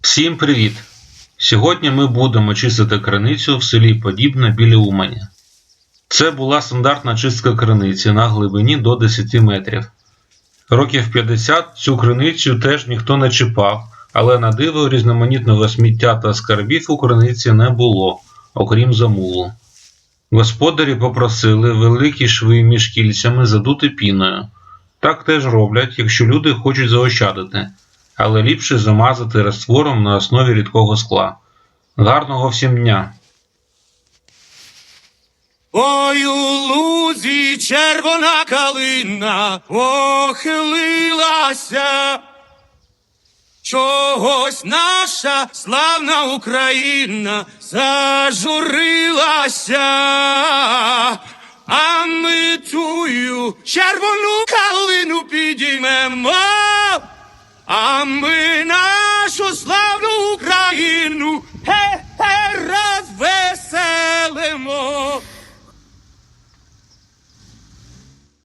Всім привіт! Сьогодні ми будемо чистити криницю в селі Подібне біля Умані. Це була стандартна чистка криниці на глибині до 10 метрів. Років 50 цю криницю теж ніхто не чіпав, але на диво різноманітного сміття та скарбів у криниці не було, окрім замулу. Господарі попросили великі шви між кільцями задути піною. Так теж роблять, якщо люди хочуть заощадити але ліпше замазати раствором на основі рідкого скла. Гарного всім дня! Ой, у лузі червона калина похилилася. Чогось наша славна Україна зажурилася, а ми тую червону калину підіймемо, а ми Україну